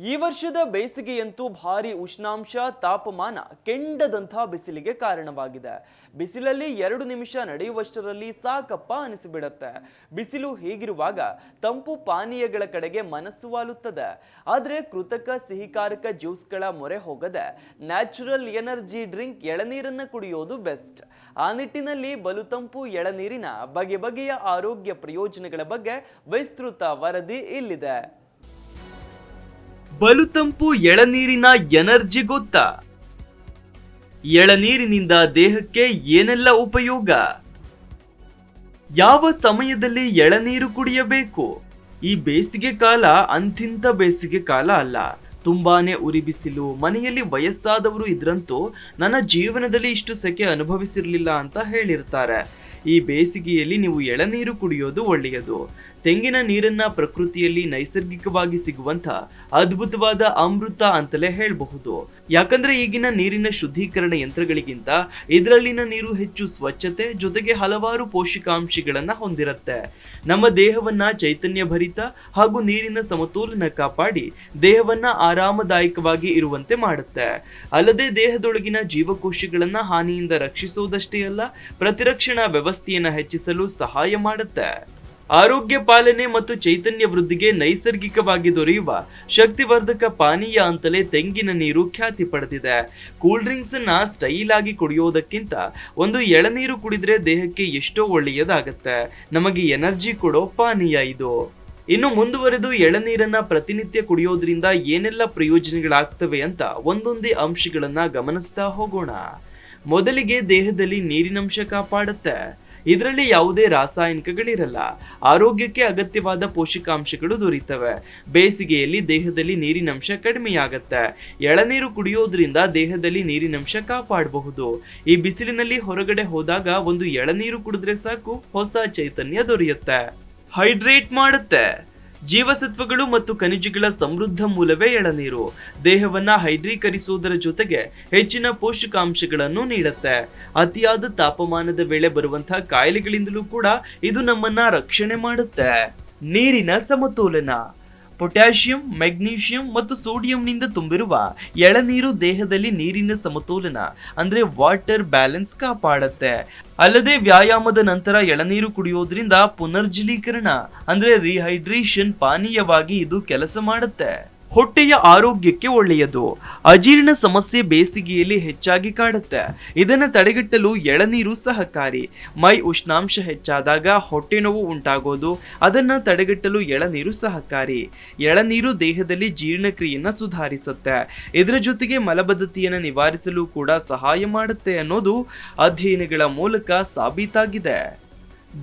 ಈ ವರ್ಷದ ಬೇಸಿಗೆಯಂತೂ ಭಾರಿ ಉಷ್ಣಾಂಶ, ತಾಪಮಾನ ಕೆಂಡದಂಥ ಬಿಸಿಲಿಗೆ ಕಾರಣವಾಗಿದೆ. ಬಿಸಿಲಲ್ಲಿ ಎರಡು ನಿಮಿಷ ನಡೆಯುವಷ್ಟರಲ್ಲಿ ಸಾಕಪ್ಪ ಅನಿಸಿಬಿಡತ್ತೆ. ಬಿಸಿಲು ಹೀಗಿರುವಾಗ ತಂಪು ಪಾನೀಯಗಳ ಕಡೆಗೆ ಮನಸ್ಸು ವಾಲುತ್ತದೆ. ಆದರೆ ಕೃತಕ ಸಿಹಿಕಾರಕ ಜ್ಯೂಸ್ಗಳ ಮೊರೆ ಹೋಗದೆ ನ್ಯಾಚುರಲ್ ಎನರ್ಜಿ ಡ್ರಿಂಕ್ ಎಳನೀರನ್ನು ಕುಡಿಯೋದು ಬೆಸ್ಟ್. ಆ ನಿಟ್ಟಿನಲ್ಲಿ ಬಲು ತಂಪು ಎಳನೀರಿನ ಬಗೆ ಬಗೆಯ ಆರೋಗ್ಯ ಪ್ರಯೋಜನಗಳ ಬಗ್ಗೆ ವಿಸ್ತೃತ ವರದಿ ಇಲ್ಲಿದೆ. ಬಲು ತಂಪು ಎಳನೀರಿನ ಎನರ್ಜಿ ಗೊತ್ತಾ? ಎಳನೀರಿನಿಂದ ದೇಹಕ್ಕೆ ಏನೆಲ್ಲ ಉಪಯೋಗ? ಯಾವ ಸಮಯದಲ್ಲಿ ಎಳನೀರು ಕುಡಿಯಬೇಕು? ಈ ಬೇಸಿಗೆ ಕಾಲ ಅಂತಿಂತ ಬೇಸಿಗೆ ಕಾಲ ಅಲ್ಲ. ತುಂಬಾನೇ ಉರಿ ಬಿಸಿಲು, ಮನೆಯಲ್ಲಿ ವಯಸ್ಸಾದವರು ಇದ್ರಂತೂ ನನ್ನ ಜೀವನದಲ್ಲಿ ಇಷ್ಟು ಸೆಕೆ ಅನುಭವಿಸಿರಲಿಲ್ಲ ಅಂತ ಹೇಳಿರ್ತಾರೆ. ಈ ಬೇಸಿಗೆಯಲ್ಲಿ ನೀವು ಎಳನೀರು ಕುಡಿಯೋದು ಒಳ್ಳೆಯದು. ತೆಂಗಿನ ನೀರನ್ನ ಪ್ರಕೃತಿಯಲ್ಲಿ ನೈಸರ್ಗಿಕವಾಗಿ ಸಿಗುವಂತ ಅದ್ಭುತವಾದ ಅಮೃತ ಅಂತಲೇ ಹೇಳಬಹುದು. ಯಾಕಂದ್ರೆ ಈಗಿನ ನೀರಿನ ಶುದ್ಧೀಕರಣ ಯಂತ್ರಗಳಿಗಿಂತ ಇದರಲ್ಲಿನ ನೀರು ಹೆಚ್ಚು ಸ್ವಚ್ಛತೆ ಜೊತೆಗೆ ಹಲವಾರು ಪೋಷಕಾಂಶಗಳನ್ನ ಹೊಂದಿರುತ್ತೆ. ನಮ್ಮ ದೇಹವನ್ನ ಚೈತನ್ಯ ಭರಿತ ಹಾಗೂ ನೀರಿನ ಸಮತೋಲನ ಕಾಪಾಡಿ ದೇಹವನ್ನ ಆರಾಮದಾಯಕವಾಗಿ ಇರುವಂತೆ ಮಾಡುತ್ತೆ. ಅಲ್ಲದೆ ದೇಹದೊಳಗಿನ ಜೀವಕೋಶಗಳನ್ನ ಹಾನಿಯಿಂದ ರಕ್ಷಿಸುವುದಷ್ಟೇ ಅಲ್ಲ, ಪ್ರತಿರಕ್ಷಣಾ ವ್ಯವಸ್ಥೆಯನ್ನ ಹೆಚ್ಚಿಸಲು ಸಹಾಯ ಮಾಡುತ್ತೆ. ಆರೋಗ್ಯ ಪಾಲನೆ ಮತ್ತು ಚೈತನ್ಯ ವೃದ್ಧಿಗೆ ನೈಸರ್ಗಿಕವಾಗಿ ದೊರೆಯುವ ಶಕ್ತಿವರ್ಧಕ ಪಾನೀಯ ಅಂತಲೇ ತೆಂಗಿನ ನೀರು ಖ್ಯಾತಿ ಪಡೆದಿದೆ. ಕೂಲ್ ಡ್ರಿಂಕ್ಸ್ ಅನ್ನ ಸ್ಟೈಲ್ ಆಗಿ ಕುಡಿಯೋದಕ್ಕಿಂತ ಒಂದು ಎಳನೀರು ಕುಡಿದ್ರೆ ದೇಹಕ್ಕೆ ಎಷ್ಟೋ ಒಳ್ಳೆಯದಾಗತ್ತೆ. ನಮಗೆ ಎನರ್ಜಿ ಕೊಡೋ ಪಾನೀಯ ಇದು. ಇನ್ನು ಮುಂದುವರೆದು ಎಳನೀರನ್ನ ಪ್ರತಿನಿತ್ಯ ಕುಡಿಯೋದ್ರಿಂದ ಏನೆಲ್ಲ ಪ್ರಯೋಜನಗಳಾಗ್ತವೆ ಅಂತ ಒಂದೊಂದೇ ಅಂಶಗಳನ್ನ ಗಮನಿಸ್ತಾ ಹೋಗೋಣ. ಮೊದಲಿಗೆ ದೇಹದಲ್ಲಿ ನೀರಿನಂಶ ಕಾಪಾಡುತ್ತೆ. ಇದರಲ್ಲಿ ಯಾವುದೇ ರಾಸಾಯನಿಕಗಳಿರಲ್ಲ ಆರೋಗ್ಯಕ್ಕೆ ಅಗತ್ಯವಾದ ಪೋಷಕಾಂಶಗಳು ದೊರೀತವೆ ಬೇಸಿಗೆಯಲ್ಲಿ ದೇಹದಲ್ಲಿ ನೀರಿನಂಶ ಕಡಿಮೆಯಾಗತ್ತೆ. ಎಳನೀರು ಕುಡಿಯೋದ್ರಿಂದ ದೇಹದಲ್ಲಿ ನೀರಿನಂಶ ಕಾಪಾಡಬಹುದು. ಈ ಬಿಸಿಲಿನಲ್ಲಿ ಹೊರಗಡೆ ಹೋದಾಗ ಒಂದು ಎಳನೀರು ಕುಡಿದ್ರೆ ಸಾಕು, ಹೊಸ ಚೈತನ್ಯ ದೊರೆಯುತ್ತೆ. ಹೈಡ್ರೇಟ್ ಮಾಡುತ್ತೆ. ಜೀವಸತ್ವಗಳು ಮತ್ತು ಖನಿಜಗಳ ಸಮೃದ್ಧ ಮೂಲವೇ ಎಳನೀರು. ದೇಹವನ್ನ ಹೈಡ್ರೀಕರಿಸುವುದರ ಜೊತೆಗೆ ಹೆಚ್ಚಿನ ಪೋಷಕಾಂಶಗಳನ್ನು ನೀಡುತ್ತೆ. ಅತಿಯಾದ ತಾಪಮಾನದ ವೇಳೆ ಬರುವಂತಹ ಕಾಯಿಲೆಗಳಿಂದಲೂ ಕೂಡ ಇದು ನಮ್ಮನ್ನ ರಕ್ಷಣೆ ಮಾಡುತ್ತೆ. ನೀರಿನ ಸಮತೋಲನ. ಪೊಟ್ಯಾಷಿಯಂ, ಮೆಗ್ನೀಷಿಯಂ ಮತ್ತು ಸೋಡಿಯಂನಿಂದ ತುಂಬಿರುವ ಎಳನೀರು ದೇಹದಲ್ಲಿ ನೀರಿನ ಸಮತೋಲನ, ಅಂದ್ರೆ ವಾಟರ್ ಬ್ಯಾಲೆನ್ಸ್ ಕಾಪಾಡುತ್ತೆ. ಅಲ್ಲದೆ ವ್ಯಾಯಾಮದ ನಂತರ ಎಳನೀರು ಕುಡಿಯೋದ್ರಿಂದ ಪುನರ್ಜಲೀಕರಣ, ಅಂದ್ರೆ ರಿಹೈಡ್ರೇಷನ್ ಪಾನೀಯವಾಗಿ ಇದು ಕೆಲಸ ಮಾಡುತ್ತೆ. ಹೊಟ್ಟೆಯ ಆರೋಗ್ಯಕ್ಕೆ ಒಳ್ಳೆಯದು. ಅಜೀರ್ಣ ಸಮಸ್ಯೆ ಬೇಸಿಗೆಯಲ್ಲಿ ಹೆಚ್ಚಾಗಿ ಕಾಡುತ್ತೆ. ಇದನ್ನು ತಡೆಗಟ್ಟಲು ಎಳನೀರು ಸಹಕಾರಿ. ಮೈ ಉಷ್ಣಾಂಶ ಹೆಚ್ಚಾದಾಗ ಹೊಟ್ಟೆ ನೋವು ಉಂಟಾಗೋದು. ಅದನ್ನು ತಡೆಗಟ್ಟಲು ಎಳನೀರು ಸಹಕಾರಿ. ಎಳನೀರು ದೇಹದಲ್ಲಿ ಜೀರ್ಣಕ್ರಿಯೆಯನ್ನು ಸುಧಾರಿಸುತ್ತೆ. ಇದರ ಜೊತೆಗೆ ಮಲಬದ್ಧತೆಯನ್ನು ನಿವಾರಿಸಲು ಕೂಡ ಸಹಾಯ ಮಾಡುತ್ತೆ ಅನ್ನೋದು ಅಧ್ಯಯನಗಳ ಮೂಲಕ ಸಾಬೀತಾಗಿದೆ.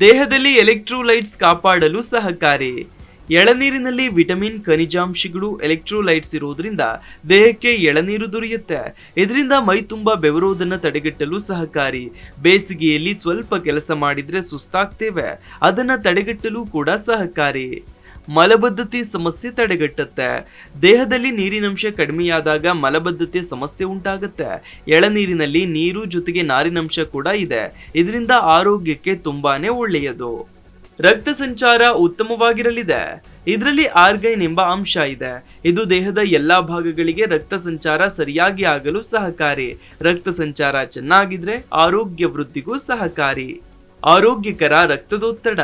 ದೇಹದಲ್ಲಿ ಎಲೆಕ್ಟ್ರೋಲೈಟ್ಸ್ ಕಾಪಾಡಲು ಸಹಕಾರಿ. ಎಳನೀರಿನಲ್ಲಿ ವಿಟಮಿನ್, ಖನಿಜಾಂಶಗಳು ಎಲೆಕ್ಟ್ರೋಲೈಟ್ಸ್ ಇರುವುದರಿಂದ ದೇಹಕ್ಕೆ ಎಳನೀರು ದೊರೆಯುತ್ತೆ. ಇದರಿಂದ ಮೈ ತುಂಬ ಬೆವರುವುದನ್ನು ತಡೆಗಟ್ಟಲು ಸಹಕಾರಿ. ಬೇಸಿಗೆಯಲ್ಲಿ ಸ್ವಲ್ಪ ಕೆಲಸ ಮಾಡಿದರೆ ಸುಸ್ತಾಗ್ತೇವೆ. ಅದನ್ನು ತಡೆಗಟ್ಟಲು ಕೂಡ ಸಹಕಾರಿ. ಮಲಬದ್ಧತೆ ಸಮಸ್ಯೆ ತಡೆಗಟ್ಟುತ್ತೆ. ದೇಹದಲ್ಲಿ ನೀರಿನಂಶ ಕಡಿಮೆಯಾದಾಗ ಮಲಬದ್ಧತೆ ಸಮಸ್ಯೆ ಉಂಟಾಗುತ್ತೆ. ಎಳನೀರಿನಲ್ಲಿ ನೀರು ಜೊತೆಗೆ ನಾರಿನಂಶ ಕೂಡ ಇದೆ. ಇದರಿಂದ ಆರೋಗ್ಯಕ್ಕೆ ತುಂಬಾನೇ ಒಳ್ಳೆಯದು. ರಕ್ತ ಸಂಚಾರ ಉತ್ತಮವಾಗಿರಲಿದೆ. ಇದರಲ್ಲಿ ಆರ್ಗೈನ್ ಎಂಬ ಅಂಶ ಇದೆ. ಇದು ದೇಹದ ಎಲ್ಲಾ ಭಾಗಗಳಿಗೆ ರಕ್ತ ಸಂಚಾರ ಸರಿಯಾಗಿ ಆಗಲು ಸಹಕಾರಿ. ರಕ್ತ ಸಂಚಾರ ಚೆನ್ನಾಗಿದ್ರೆ ಆರೋಗ್ಯ ವೃದ್ಧಿಗೂ ಸಹಕಾರಿ. ಆರೋಗ್ಯಕರ ರಕ್ತದೊತ್ತಡ.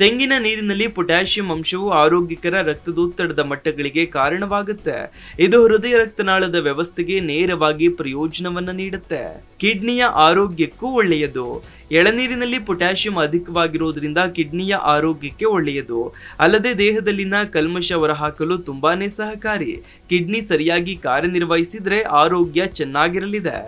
ತೆಂಗಿನ ನೀರಿನಲ್ಲಿ ಪೊಟ್ಯಾಷಿಯಂ ಅಂಶವು ಆರೋಗ್ಯಕರ ರಕ್ತದೊತ್ತಡದ ಮಟ್ಟಗಳಿಗೆ ಕಾರಣವಾಗುತ್ತೆ. ಇದು ಹೃದಯ ರಕ್ತನಾಳದ ವ್ಯವಸ್ಥೆಗೆ ನೇರವಾಗಿ ಪ್ರಯೋಜನವನ್ನ ನೀಡುತ್ತೆ. ಕಿಡ್ನಿಯ ಆರೋಗ್ಯಕ್ಕೂ ಒಳ್ಳೆಯದು. ಎಳನೀರಿನಲ್ಲಿ ಪೊಟ್ಯಾಷಿಯಂ ಅಧಿಕವಾಗಿರುವುದರಿಂದ ಕಿಡ್ನಿಯ ಆರೋಗ್ಯಕ್ಕೆ ಒಳ್ಳೆಯದು. ಅಲ್ಲದೆ ದೇಹದಲ್ಲಿನ ಕಲ್ಮಶ ಹೊರಹಾಕಲು ತುಂಬಾನೇ ಸಹಕಾರಿ. ಕಿಡ್ನಿ ಸರಿಯಾಗಿ ಕಾರ್ಯನಿರ್ವಹಿಸಿದ್ರೆ ಆರೋಗ್ಯ ಚೆನ್ನಾಗಿರಲಿದೆ.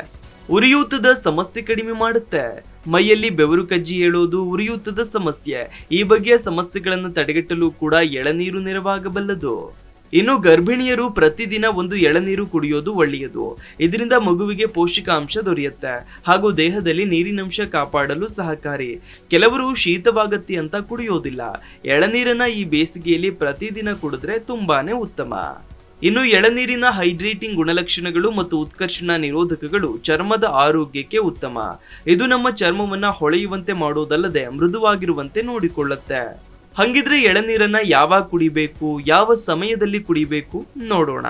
ಉರಿಯೂತದ ಸಮಸ್ಯೆ ಕಡಿಮೆ ಮಾಡುತ್ತೆ. ಮೈಯಲ್ಲಿ ಬೆವರು ಕಜ್ಜಿ ಹೇಳೋದು ಉರಿಯೂತದ ಸಮಸ್ಯೆ. ಈ ಬಗೆಯ ಸಮಸ್ಯೆಗಳನ್ನು ತಡೆಗಟ್ಟಲು ಕೂಡ ಎಳನೀರು ನೆರವಾಗಬಲ್ಲದು. ಇನ್ನು ಗರ್ಭಿಣಿಯರು ಪ್ರತಿದಿನ ಒಂದು ಎಳನೀರು ಕುಡಿಯೋದು ಒಳ್ಳೆಯದು. ಇದರಿಂದ ಮಗುವಿಗೆ ಪೋಷಕಾಂಶ ದೊರೆಯುತ್ತೆ. ಹಾಗೂ ದೇಹದಲ್ಲಿ ನೀರಿನಂಶ ಕಾಪಾಡಲು ಸಹಕಾರಿ. ಕೆಲವರು ಶೀತವಾಗತ್ತೆ ಅಂತ ಕುಡಿಯೋದಿಲ್ಲ. ಎಳನೀರನ್ನ ಈ ಬೇಸಿಗೆಯಲ್ಲಿ ಪ್ರತಿದಿನ ಕುಡಿದ್ರೆ ತುಂಬಾನೇ ಉತ್ತಮ. ಇನ್ನು ಎಳನೀರಿನ ಹೈಡ್ರೇಟಿಂಗ್ ಗುಣಲಕ್ಷಣಗಳು ಮತ್ತು ಉತ್ಕರ್ಷಣ ನಿರೋಧಕಗಳು ಚರ್ಮದ ಆರೋಗ್ಯಕ್ಕೆ ಉತ್ತಮ. ಇದು ನಮ್ಮ ಚರ್ಮವನ್ನ ಹೊಳೆಯುವಂತೆ ಮಾಡೋದಲ್ಲದೆ ಮೃದುವಾಗಿರುವಂತೆ ನೋಡಿಕೊಳ್ಳುತ್ತೆ. ಹಂಗಿದ್ರೆ ಎಳನೀರನ್ನ ಯಾವಾಗ ಕುಡಿಬೇಕು, ಯಾವ ಸಮಯದಲ್ಲಿ ಕುಡಿಬೇಕು ನೋಡೋಣ.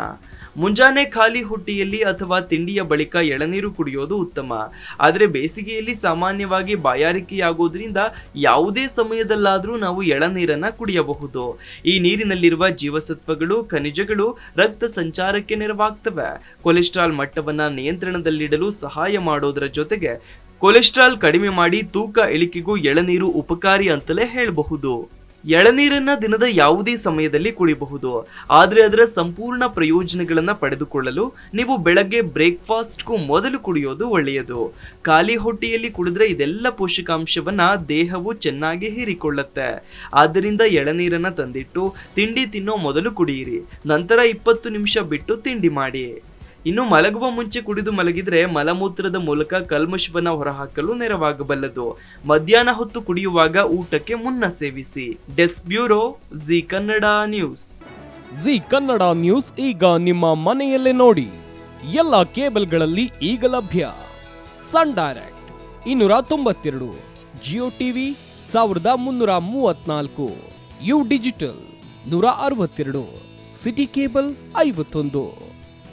ಮುಂಜಾನೆ ಖಾಲಿ ಹೊಟ್ಟೆಯಲ್ಲಿ ಅಥವಾ ತಿಂಡಿಯ ಬಳಿಕ ಎಳನೀರು ಕುಡಿಯೋದು ಉತ್ತಮ. ಆದರೆ ಬೇಸಿಗೆಯಲ್ಲಿ ಸಾಮಾನ್ಯವಾಗಿ ಬಾಯಾರಿಕೆಯಾಗೋದ್ರಿಂದ ಯಾವುದೇ ಸಮಯದಲ್ಲಾದರೂ ನಾವು ಎಳನೀರನ್ನು ಕುಡಿಯಬಹುದು. ಈ ನೀರಿನಲ್ಲಿರುವ ಜೀವಸತ್ವಗಳು, ಖನಿಜಗಳು, ರಕ್ತ ಸಂಚಾರಕ್ಕೆ ನೆರವಾಗ್ತವೆ. ಕೊಲೆಸ್ಟ್ರಾಲ್ ಮಟ್ಟವನ್ನು ನಿಯಂತ್ರಣದಲ್ಲಿಡಲು ಸಹಾಯ ಮಾಡೋದರ ಜೊತೆಗೆ ಕೊಲೆಸ್ಟ್ರಾಲ್ ಕಡಿಮೆ ಮಾಡಿ ತೂಕ, ಇಳಿಕೆಗೂ ಎಳನೀರು ಉಪಕಾರಿ ಅಂತಲೇ ಹೇಳಬಹುದು. ಎಳನೀರನ್ನ ದಿನದ ಯಾವುದೇ ಸಮಯದಲ್ಲಿ ಕುಡಿಯಬಹುದು ಆದರೆ ಅದರ ಸಂಪೂರ್ಣ ಪ್ರಯೋಜನಗಳನ್ನು ಪಡೆದುಕೊಳ್ಳಲು ನೀವು ಬೆಳಗ್ಗೆ ಬ್ರೇಕ್ಫಾಸ್ಟ್ಗೂ ಮೊದಲು ಕುಡಿಯೋದು ಒಳ್ಳೆಯದು. ಖಾಲಿ ಹೊಟ್ಟೆಯಲ್ಲಿ ಕುಡಿದ್ರೆ ಇದೆಲ್ಲ ಪೋಷಕಾಂಶವನ್ನ ದೇಹವು ಚೆನ್ನಾಗಿ ಹೀರಿಕೊಳ್ಳುತ್ತೆ. ಆದ್ದರಿಂದ ಎಳನೀರನ್ನು ತಂದಿಟ್ಟು ತಿಂಡಿ ತಿನ್ನೋ ಮೊದಲು ಕುಡಿಯಿರಿ. ನಂತರ ಇಪ್ಪತ್ತು ನಿಮಿಷ ಬಿಟ್ಟು ತಿಂಡಿ ಮಾಡಿ. ಇನ್ನು ಮಲಗುವ ಮುಂಚೆ ಕುಡಿದು ಮಲಗಿದರೆ ಮಲಮೂತ್ರದ ಮೂಲಕ ಕಲ್ಮಶವನ್ನ ಹೊರಹಾಕಲು ನೆರವಾಗಬಲ್ಲದು. ಮಧ್ಯಾಹ್ನ ಹೊತ್ತು ಕುಡಿಯುವಾಗ ಊಟಕ್ಕೆ ಮುನ್ನ ಸೇವಿಸಿ. Desk bureau Zee Kannada news. Zee Kannada news ಈಗ ನಿಮ್ಮ ಮನೆಯಲ್ಲೇ ನೋಡಿ. ಎಲ್ಲ ಕೇಬಲ್ಗಳಲ್ಲಿ ಈಗ ಲಭ್ಯ. ಸನ್ ಡೈರೆಕ್ಟ್ ಇನ್ನೂರ ತೊಂಬತ್ತೆರಡು, ಜಿಯೋ ಟಿವಿ ಸಾವಿರದ ಮುನ್ನೂರ ಮೂವತ್ನಾಲ್ಕು ಯು ಡಿಜಿಟಲ್ ನೂರ ಅರವತ್ತೆರಡು, ಸಿಟಿ ಕೇಬಲ್ ಐವತ್ತೊಂದು.